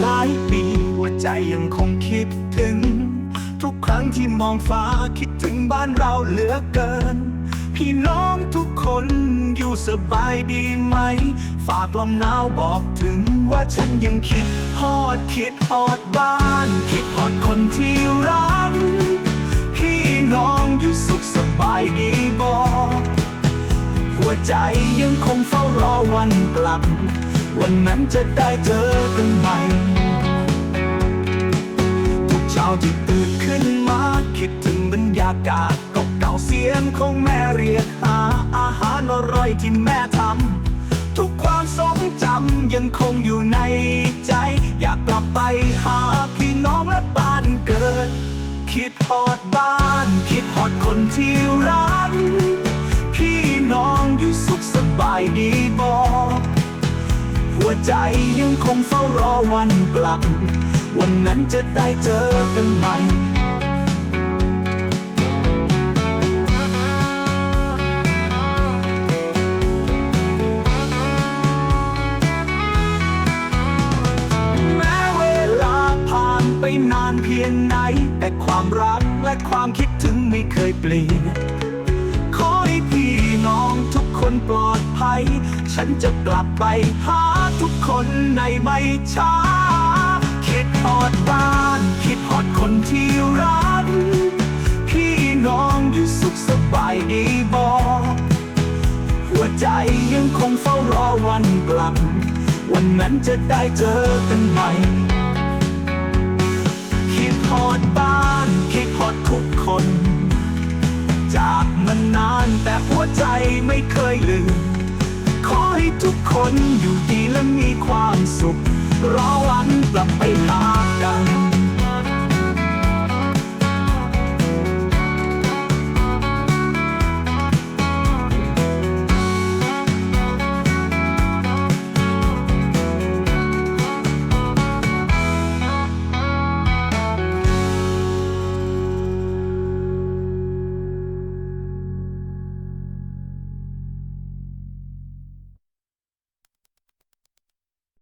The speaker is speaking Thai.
หลายปีหัวใจยังคงคิดถึง ทุกครั้งที่มองฟ้าคิดถึงบ้านเราเหลือเกิน พี่น้องทุกคนอยู่สบายดีไหม ฝากลมหนาวบอกถึงว่าฉันยังคิดฮอดคิดฮอดบ้าน คิดฮอดคนที่รักพี่น้องอยู่สุขสบายดีบอกหัวใจยังคงเฝ้ารอวันกลับ วันนั้นจะได้เจอกันใหม่ทุกเช้าที่ตื่นขึ้นมาคิดถึงบรรยากาศเก่าๆเสียงของแม่เรียกหาอาหารอร่อยที่แม่ทำทุกความทรงจำยังคงอยู่ในใจ อยากกลับไปหาพี่น้องและบ้านเกิด คิดฮอดบ้าน คิดฮอดคนที่รักพี่น้องอยู่สุขสบายดี ใจยังคงเฝ้ารอวันกลับ วันนั้นจะได้เจอกันใหม่แม้เวลาผ่านไปนานเพียงไหน แต่ความรักและความคิดถึงไม่เคยเปลี่ยน ขอให้พี่น้องทุกคนปลอด ภัย ฉันจะกลับไปหาทุกคนในไม่ช้า คิดฮอดบ้าน คิดฮอดคนที่รัก พี่น้องอยู่สุขสบายดีบอกหัวใจยังคงเฝ้ารอวันกลับ วันนั้นจะได้เจอกันใหม่คิดฮอดบ้านคิดฮอดทุกคน จากมันนานแต่หัวใจไม่เคยลืม ทุกคนอยู่ดีและมีความสุข รอวันกลับไปหา